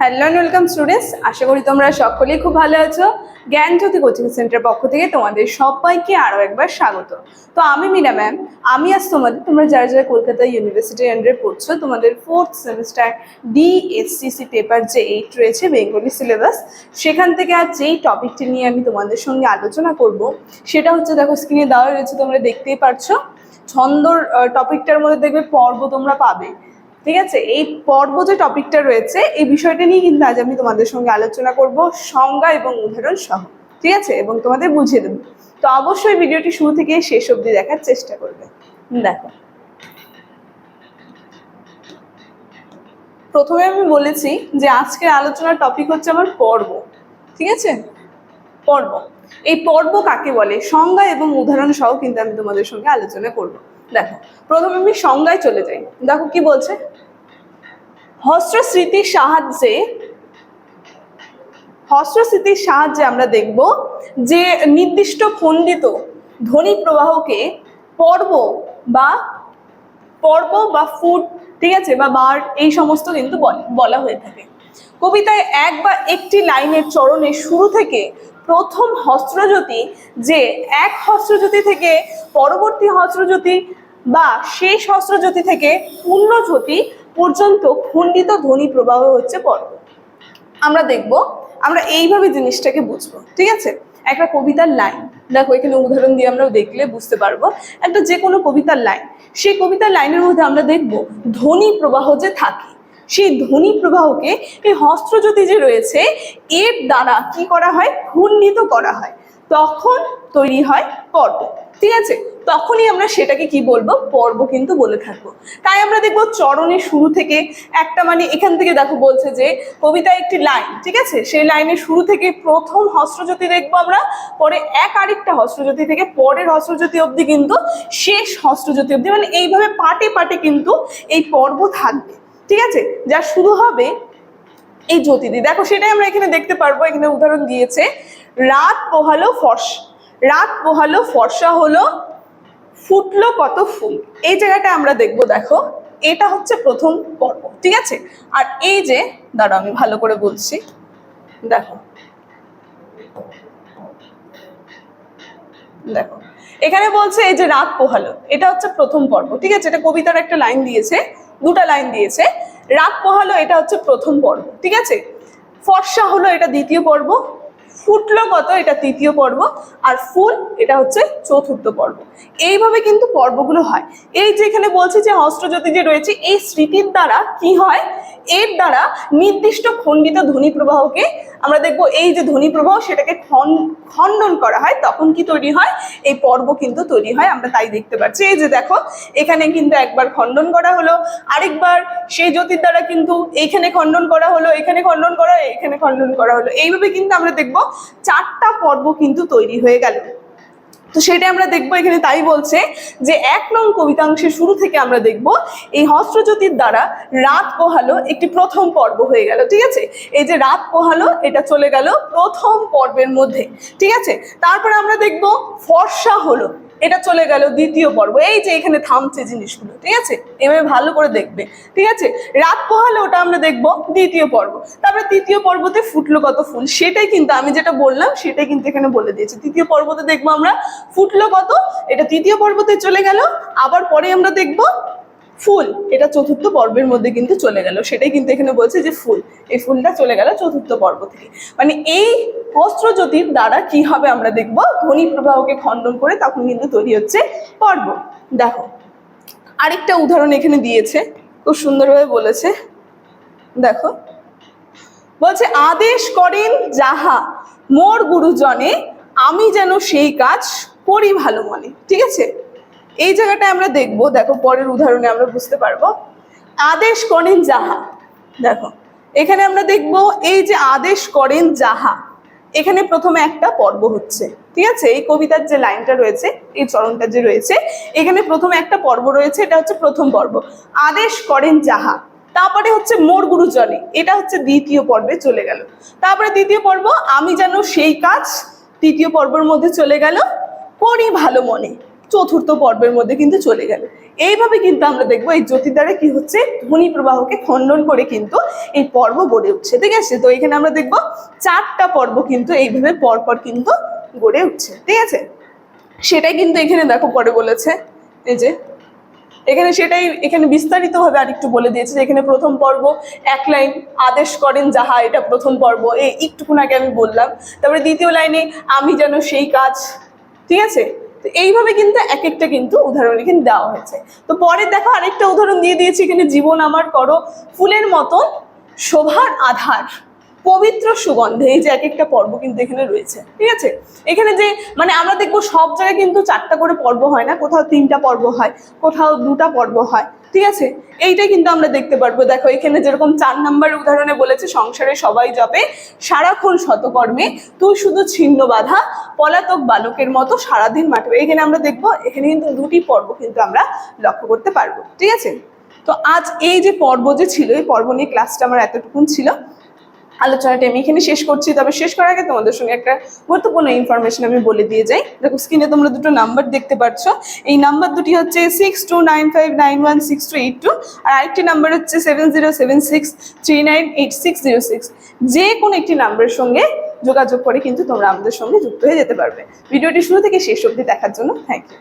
Hello and welcome students আশা করি তোমরা সকলেই খুব ভালো আছো। জ্ঞানজ্যোতি কোচিং সেন্টার পক্ষ থেকে তোমাদের সবাইকে আরও একবার স্বাগত। তো আমি মিনা ম্যাম আমি আজ তোমাদের তোমরা যারা যারা কলকাতা ইউনিভার্সিটি আন্ডারে পড়ছো, তোমাদের ফোর্থ সেমিস্টার ডিএসসিসি পেপার যে এইট রয়েছে বেঙ্গলি সিলেবাস সেখান থেকে আজ যেই টপিকটি নিয়ে আমি তোমাদের সঙ্গে আলোচনা করব, সেটা হচ্ছে দেখো স্ক্রিনে দেওয়া রয়েছে, তোমরা দেখতেই পারছ। ছন্দর টপিকটার মধ্যে দেখবে পর্ব তোমরা পাবে। ঠিক আছে? এই পর্ব যে টপিকটা রয়েছে, এই বিষয়টা নিয়ে কিন্তু আজ আমি তোমাদের সঙ্গে আলোচনা করব সংজ্ঞা এবং উদাহরণ সহ। ঠিক আছে? এবং তোমাদের বুঝিয়ে দেবো। তো অবশ্যই ভিডিওটি শুরু থেকে শেষ অবধি দেখার চেষ্টা করবে। দেখো। প্রথমে আমি বলেছি যে আজকের আলোচনার টপিক হচ্ছে আমার পর্ব। ঠিক আছে? পর্ব। এই পর্ব কাকে বলে? সংজ্ঞা এবং উদাহরণ সহ কিন্তু আমি তোমাদের সঙ্গে আলোচনা করব। দেখো। প্রথমে আমি সংজ্ঞায় চলে যাই। দেখো কি বলছে? হস্ত্রস্মৃতির সাহায্যে হস্ত্রস্মৃতির সাহায্যে আমরা দেখব যে নির্দিষ্ট খণ্ডিত ধ্বনি প্রবাহকে পর্ব বা পর্ব বা ফুট, ঠিক আছে, বা বার এই সমস্ত কিন্তু বলা হয়ে থাকে। কবিতায় এক বা একটি লাইনের চরণে শুরু থেকে প্রথম হস্ত্রজ্যোতি যে এক হস্ত্রজ্যোতি থেকে পরবর্তী হস্ত্রজ্যোতি বা শেষ হস্ত্রজ্যোতি থেকে পূর্ণজ্যোতি পর্যন্ত খণ্ডিত ধ্বনি প্রবাহ হচ্ছে পর্ব আমরা দেখব, আমরা এইভাবে জিনিসটাকে বুঝব, ঠিক আছে? একটা কবিতার লাইন, দেখো এখানে উদাহরণ দিয়ে আমরা দেখলে বুঝতে পারব। একটা যে কোনো কবিতার লাইন, সেই কবিতার লাইনের মধ্যে আমরা দেখব ধ্বনি প্রবাহ যে থাকে, সেই ধ্বনি প্রবাহকে এই হস্ত্রজ্যোতি যে রয়েছে, এর দ্বারা কি করা হয়? ঘূর্ণিত করা হয়। তখন তৈরি হয় পর্ব ঠিক আছে? তখনই আমরা সেটাকে কি বলব? পর্ব কিন্তু বলে থাকব। তাই আমরা দেখব চরণের শুরু থেকে একটা মানে এখান থেকে দেখো বলছে যে কবিতা একটি লাইন, ঠিক আছে? সেই লাইনের শুরু থেকে প্রথম হস্ত্রজ্যোতি দেখব আমরা, পরে এক আরেকটা হস্ত্রজ্যোতি থেকে পরের হস্ত্রজ্যোতি অবধি কিন্তু শেষ হস্ত্রজ্যোতি অবধি মানে এইভাবে পাটে পাটে কিন্তু এই পর্ব থাকবে, ঠিক আছে? যা শুরু হবে এই জ্যোতিদি। দেখো সেটাই আমরা এখানে দেখতে পারব, এখানে উদাহরণ দিয়েছে, রাত পোহালো ফর্সা, রাত পোহালো ফর্সা হলো ফুটলো কত ফুল? এই জায়গাটা আমরা দেখব, দেখো। এটা হচ্ছে প্রথম পর্ব, ঠিক আছে? আর এই যে দাঁড়া আমি ভালো করে বলছি। দেখো। দেখো। এখানে বলছে এই যে রাত পোহালো, এটা হচ্ছে প্রথম পর্ব, ঠিক আছে? এটা কবিতার একটা লাইন দিয়েছে, দুটা লাইন দিয়েছে। রাত পোহালো, এটা হচ্ছে প্রথম পর্ব, ঠিক আছে? ফর্সা হলো এটা দ্বিতীয় পর্ব ফুটলো কত? এটা তৃতীয় পর্ব। আর ফুল, এটা হচ্ছে চতুর্থ পর্ব। এইভাবে কিন্তু পর্বগুলো হয়। এই যে এখানে বলছি যে হস্ত্রজ্যোতি যে রয়েছে, এই স্মৃতির দ্বারা কি হয়? এর দ্বারা নির্দিষ্ট খণ্ডিত ধ্বনি প্রবাহকে আমরা দেখব, এই যে ধ্বনি প্রবাহ সেটাকে খণ্ডন করা হয়, তখন কি তৈরি হয়? এই পর্ব কিন্তু তৈরি হয়, আমরা তাই দেখতে পাচ্ছি। এই যে দেখো, এখানে কিন্তু একবার খণ্ডন করা হলো, আরেকবার সেই জ্যোতির দ্বারা কিন্তু এইখানে খণ্ডন করা হলো, এখানে খণ্ডন করা, এখানে খণ্ডন করা হলো। এইভাবে কিন্তু আমরা দেখব, চারটা পর্ব কিন্তু তৈরি হয়ে গেল। তো সেটা আমরা দেখব এখানে, তাই বলছে যে এক নং কবিতাংশের শুরু থেকে আমরা দেখব, এই হস্ত্রজ্যোতির দ্বারা রাত পোহালো একটি প্রথম পর্ব হয়ে গেল, ঠিক আছে? এই যে রাত পোহালো, এটা চলে গেল প্রথম পর্বের মধ্যে, ঠিক আছে? তারপরে আমরা দেখব ফর্সা হলো। এটা চলে গেল দ্বিতীয় পর্ব। এই যে এখানে থামছে জিনিসগুলো, ঠিক আছে? এভাবে ভালো করে দেখবে, ঠিক আছে? রাত পোহালে ওটা আমরা দেখব দ্বিতীয় পর্ব। তারপরে তৃতীয় পর্বতে ফুটলো কত ফুল, সেটাই কিন্তু আমি যেটা বললাম, সেটাই কিন্তু এখানে বলে দিয়েছে। তৃতীয় পর্বতে দেখব আমরা, ফুটলো কত, এটা তৃতীয় পর্বতে চলে গেল, আবার পরে আমরা দেখব ফুল, এটা চতুর্থ পর্বের মধ্যে কিন্তু চলে গেল। সেটাই কিন্তু এখানে বলছে যে ফুল, এই ফুলটা চলে গেল চতুর্থ পর্ব থেকে। মানে এই অস্ত্রজ্যোতির দ্বারা কি হবে আমরা দেখব। ধ্বনি প্রবাহকে খণ্ডন করে তখন কিন্তু তৈরি হচ্ছে পর্ব। দেখো, আরেকটা উদাহরণ এখানে দিয়েছে, খুব সুন্দরভাবে বলেছে। দেখো, বলছে, আদেশ করেন যাহা মোর গুরুজনে, আমি যেন সেই কাজ করি ভালো মনে। ঠিক আছে? এই জায়গাটা আমরা দেখব, দেখো পরের উদাহরণে আমরা বুঝতে পারব। আদেশ করেন যাহা। দেখো, এখানে আমরা দেখব এই যে আদেশ করেন যাহা, এখানে প্রথমে একটা পর্ব হচ্ছে, ঠিক আছে? এই কবিতার যে লাইনটা রয়েছে, এই চরণটা যে রয়েছে, এখানে প্রথমে একটা পর্ব রয়েছে, এটা হচ্ছে প্রথম পর্ব। আদেশ করেন যাহা, তারপরে হচ্ছে মোর গুরুজনে, এটা হচ্ছে দ্বিতীয় পর্বে চলে গেল। তারপরে দ্বিতীয় পর্ব, আমি যেন সেই কাজ, তৃতীয় পর্বের মধ্যে চলে গেল, করি ভালো মনে। চতুর্থ পর্বের মধ্যে কিন্তু চলে গেল। এইভাবে কিন্তু আমরা দেখব এই জ্যোতির দ্বারা কি হচ্ছে? ধ্বনি প্রবাহকে খণ্ডন করে কিন্তু এই পর্ব গড়ে উঠছে, ঠিক আছে? তো এখানে আমরা দেখব চারটা পর্ব কিন্তু এইভাবে পরপর কিন্তু গড়ে উঠছে, ঠিক আছে? সেটাই কিন্তু এখানে দেখো পরে বলেছে, এই যে এখানে সেটাই এখানে বিস্তারিতভাবে আরেকটু বলে দিয়েছে যে এখানে প্রথম পর্ব, এক লাইন, আদেশ করেন যাহা এটা প্রথম পর্ব, এই একটুকুন আগে আমি বললাম। তারপরে দ্বিতীয় লাইনে, আমি যেন সেই কাজ, ঠিক আছে? তো এইভাবে কিন্তু এক একটা কিন্তু উদাহরণ এখানে দেওয়া হয়েছে। তো পরে দেখো আরেকটা উদাহরণ দিয়ে দিয়েছি, এখানে জীবন আমার করো, ফুলের মতন শোভার আধার, পবিত্র সুগন্ধে, এই যে এক একটা পর্ব কিন্তু এখানে রয়েছে, ঠিক আছে? এখানে যে মানে আমরা দেখব সব জায়গায় কিন্তু চারটা করে পর্ব হয় না, কোথাও তিনটা পর্ব হয়, কোথাও দুটা পর্ব হয় ঠিক আছে? এইটা কিন্তু আমরা দেখতে পারব। দেখো, এখানে যেরকম চার নাম্বার উদাহরণে বলেছে, সংসারে সবাই যাবে সারাক্ষণ শতকর্মে, তুই শুধু ছিন্ন বাধা, পলাতক বালকের মতো সারাদিন মাঠে। এখানে আমরা দেখব, এখানে কিন্তু দুটি পর্ব কিন্তু আমরা লক্ষ্য করতে পারব। ঠিক আছে? তো আজ এই যে পর্ব যে ছিল, এই পর্ব নিয়ে ক্লাসটা আমার এতটুকুন ছিল। আলোচনাটা আমি এখানে শেষ করছি। তবে শেষ করার আগে তোমাদের সঙ্গে একটা গুরুত্বপূর্ণ ইনফরমেশন আমি বলে দিয়ে যাই। দেখো স্ক্রিনে তোমরা দুটো নাম্বার দেখতে পাচ্ছ। এই নাম্বার দুটি হচ্ছে six two nine five nine one six two eight two আর আরেকটি নাম্বার হচ্ছে seven zero seven six three nine eight six zero six যে কোনো একটি নাম্বারের সঙ্গে যোগাযোগ করে কিন্তু তোমরা আমাদের সঙ্গে যুক্ত হয়ে যেতে পারবে। ভিডিওটি শুরু থেকে শেষ অবধি দেখার জন্য থ্যাংক ইউ